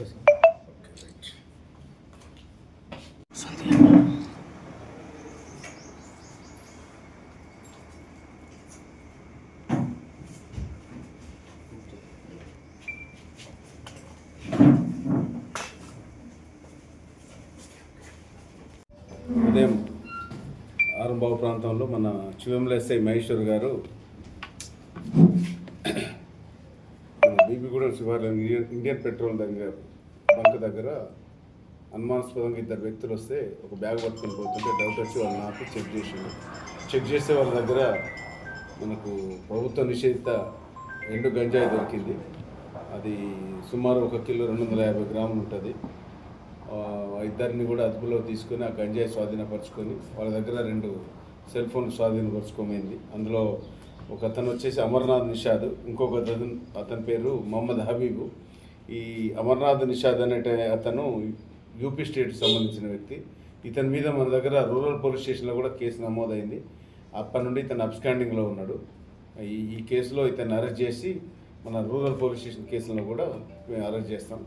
Okay sir. ఉదయం ఆరంభావ ప్రాంతంలో మన చివెంల ఎస్ఐ మహేశ్వర్ గారు పెట్రోల్ శివార్లో ఇండియన్ ఇండియన్ పెట్రోల్ దగ్గర బంక్ దగ్గర అనుమానాస్పదంగా ఇద్దరు వ్యక్తులు వస్తే ఒక బ్యాగ్ పట్టుకొని పోతుంటే డౌట్ వచ్చి వాళ్ళు నాకు చెక్ చేసిండు చెక్ చేస్తే వాళ్ళ దగ్గర మనకు ప్రభుత్వ నిషేధిత రెండు గంజాయి దొరికింది. అది సుమారు ఒక కిలో రెండు వందల యాభై గ్రాములు ఉంటుంది. ఇద్దరిని కూడా అదుపులో తీసుకొని ఆ గంజాయి స్వాధీనపరచుకొని వాళ్ళ దగ్గర రెండు సెల్ ఫోన్ స్వాధీనపరచుకోమైంది అందులో ఒక అతను వచ్చేసి అమర్నాథ్ నిషాద్ ఇంకొక అతను అతని పేరు మొహమ్మద్ హబీబు. ఈ అమర్నాథ్ నిషాద్ అనే అతను యూపీ స్టేట్కి సంబంధించిన వ్యక్తి. ఇతని మీద మన దగ్గర రూరల్ పోలీస్ స్టేషన్లో కూడా కేసు నమోదైంది. అప్పటి నుండి ఇతను అబ్స్కాండింగ్లో ఉన్నాడు. ఈ ఈ కేసులో ఇతన్ని అరెస్ట్ చేసి మన రూరల్ పోలీస్ స్టేషన్ కేసులో కూడా మేము అరెస్ట్ చేస్తాం.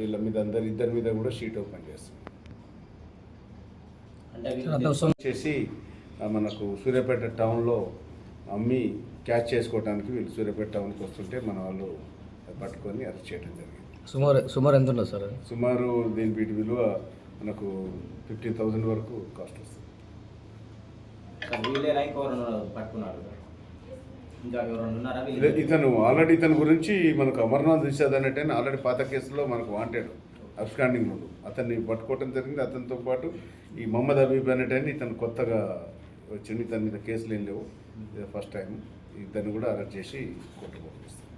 వీళ్ళ మీద అందరి ఇద్దరి మీద కూడా షీట్ ఓపెన్ చేస్తాం. చేసి మనకు సూర్యాపేట టౌన్లో అమ్మి క్యాచ్ చేసుకోవడానికి వీళ్ళు సూర్యాపేట టౌన్కి వస్తుంటే మన వాళ్ళు పట్టుకొని అరెస్ట్ చేయడం జరిగింది. సుమారు సుమారు ఎంత ఉండదు సార్? సుమారు దీని వీటి విలువ మనకు ఫిఫ్టీన్ థౌజండ్ వరకు కాస్ట్ వస్తుంది. ఇతను ఆల్రెడీ ఇతని గురించి మనకు అమర్నాథ్ నిషాద్ అనేట ఆల్రెడీ పాత కేసులో మనకు వాంటెడ్ అబ్స్కాండింగ్ నుండి అతన్ని పట్టుకోవడం జరిగింది అతనితో పాటు ఈ మొహమ్మద్ హబీబ్ అనేటని ఇతను కొత్తగా వచ్చింది ఇతని మీద కేసులు ఏం లేవు. First time. ఇద్దరిని కూడా అరెస్ట్ చేసి కోర్టుకు పంపిస్తాం.